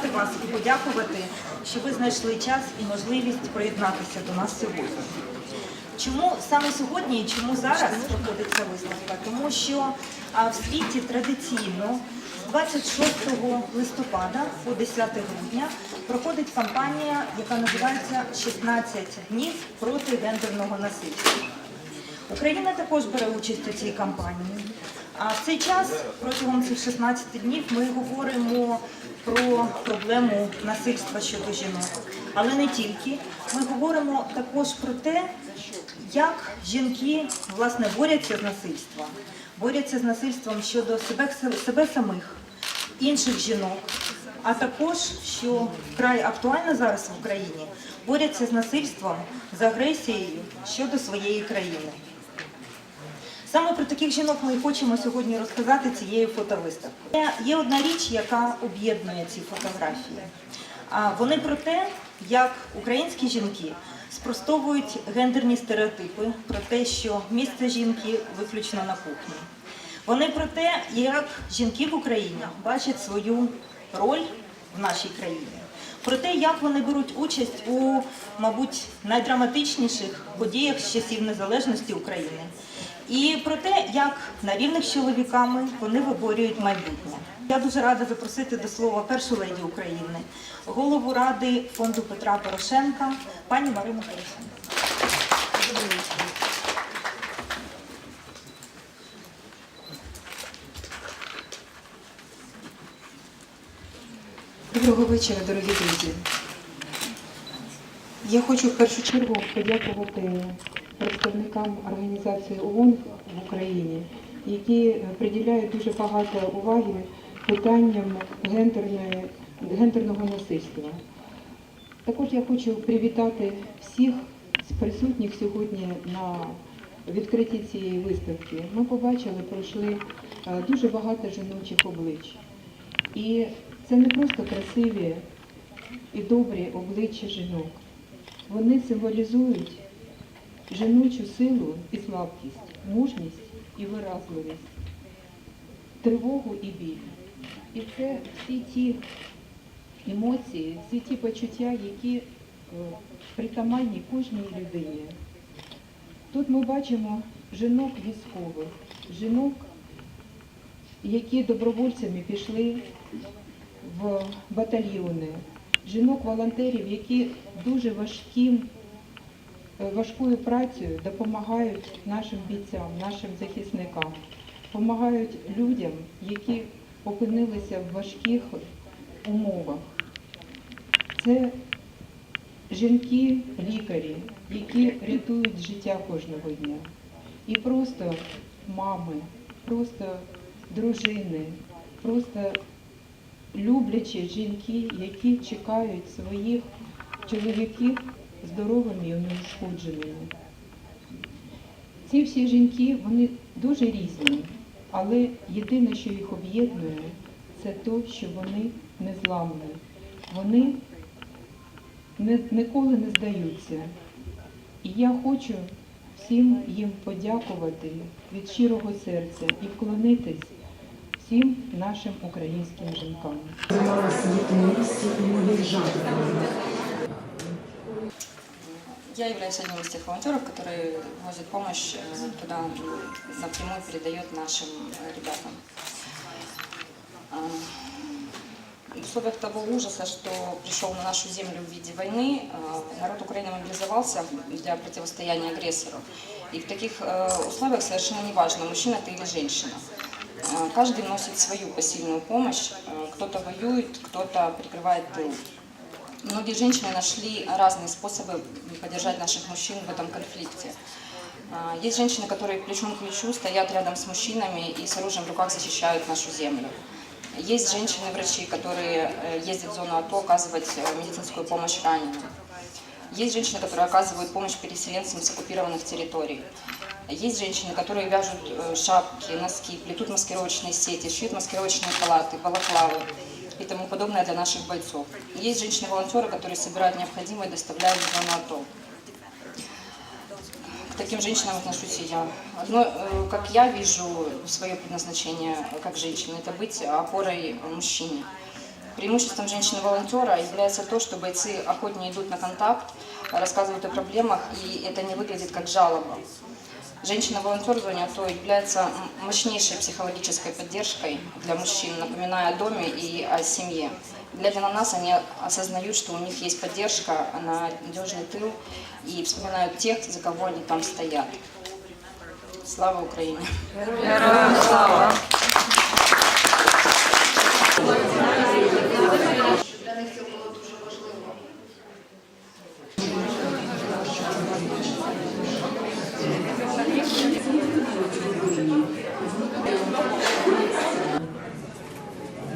Привітати вас і подякувати, що ви знайшли час і можливість приєднатися до нас сьогодні. Чому саме сьогодні і чому зараз проходить ця виставка? Тому що в світі традиційно з 26 листопада по 10 грудня проходить кампанія, яка називається «16 днів проти гендерного насильства. Україна також бере участь у цій кампанії. А в цей час протягом цих 16 днів ми говоримо про проблему насильства щодо жінок. Але не тільки. Ми говоримо також про те, як жінки власне борються з насильством, борються з насильством щодо себе, себе самих, інших жінок, а також, що вкрай актуально зараз в Україні, борються з насильством, з агресією щодо своєї країни. Саме про таких жінок ми і хочемо сьогодні розказати цією фотовиставкою. Є- одна річ, яка об'єднує ці фотографії. А Вони про те, як українські жінки спростовують гендерні стереотипи, про те, що місце жінки виключно на кухні. Вони про те, як жінки в Україні бачать свою роль в нашій країні. Про те, як вони беруть участь у, мабуть, найдраматичніших подіях з часів незалежності України. І про те, як на рівних з чоловіками вони виборюють майбутнє. Я дуже рада запросити до слова першу леді України, голову ради фонду Петра Порошенка, пані Марину Порошенко. Доброго вечора, дорогі друзі. Я хочу в першу чергу подякувати представникам організації ООН в Україні, які приділяють дуже багато уваги питанням гендерної, гендерного насильства. Також я хочу привітати всіх присутніх сьогодні на відкритті цієї виставки. Ми побачили, пройшли е, дуже багато жіночих облич. І це не просто красиві і добрі обличчя жінок. Вони символізують жіночу силу і слабкість, мужність і виразливість, тривогу і біль. І це всі ті емоції, всі ті почуття, які е, притаманні кожній людині. Тут ми бачимо жінок військових, жінок, які добровольцями пішли в батальйони, жінок-волонтерів, які дуже важким, важкою працею допомагають нашим бійцям, нашим захисникам, допомагають людям, які опинилися в важких умовах. Це жінки-лікарі, які рятують життя кожного дня. І просто мами, просто дружини, просто люблячі жінки, які чекають своїх чоловіків здоровими і неушкодженими. Ці всі жінки, вони дуже різні, але єдине, що їх об'єднує, це те, що вони незламні. Вони ніколи не здаються. І я хочу всім їм подякувати від щирого серця і вклонитись всім нашим українським жінкам. Я являюсь одним из тех волонтеров, которые возят помощь э, туда напрямую передает нашим э, ребятам. В условиях того ужаса, что пришел на нашу землю в виде войны, э, народ Украины мобилизовался для противостояния агрессору. И в таких условиях совершенно неважно, мужчина ты или женщина. Каждый носит свою посильную помощь. Кто-то воюет, кто-то прикрывает тыл. Многие женщины нашли разные способы поддержать наших мужчин в этом конфликте. А, Есть женщины, которые плечом к плечу стоят рядом с мужчинами и с оружием в руках защищают нашу землю. Есть женщины-врачи, которые э, ездят в зону АТО оказывать э, медицинскую помощь раненым. Есть женщины, которые оказывают помощь переселенцам с оккупированных территорий. Есть женщины, которые вяжут э, шапки, носки, плетут маскировочные сети, шьют маскировочные халаты, балаклавы и тому подобное для наших бойцов. Есть женщины-волонтеры, которые собирают необходимое и доставляют в зону. К таким женщинам отношусь и я. Одно, э, как я вижу свое предназначение как женщины, это быть опорой мужчине. Преимуществом женщины-волонтера является то, что бойцы охотнее идут на контакт, рассказывают о проблемах, и это не выглядит как жалоба. Женщина-волонтер в зоне АТО является мощнейшей психологической поддержкой для мужчин, напоминая о доме и о семье. Глядя на нас, они осознают, что у них есть поддержка, надежный тыл, и вспоминают тех, за кого они там стоят. Слава Украине!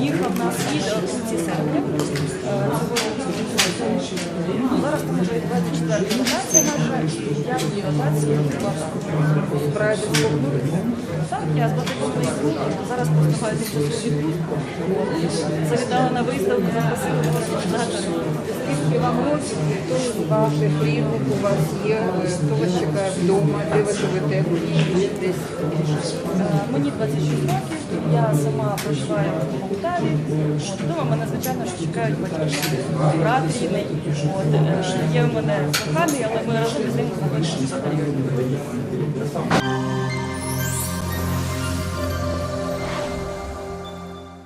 їхав на схід у кінці серпня. Зараз там вже відбувається четверта ротація наша, і я в цій ротації збираюся повернутися. Так, я з батальйонної групи, зараз просто маю свою відпустку. Завітала на виставку, до організатора. Скільки вам років, хто з ваших рідних у вас є, хто вас чекає вдома, де ви живете десь Мені 26 років, я сама проживаю в Полтаві. От, Вдома мене, звичайно, що чекають батьки, брат рідний. От, е, є в мене коханий, але ми разом з ним знаходимося в батальйоні.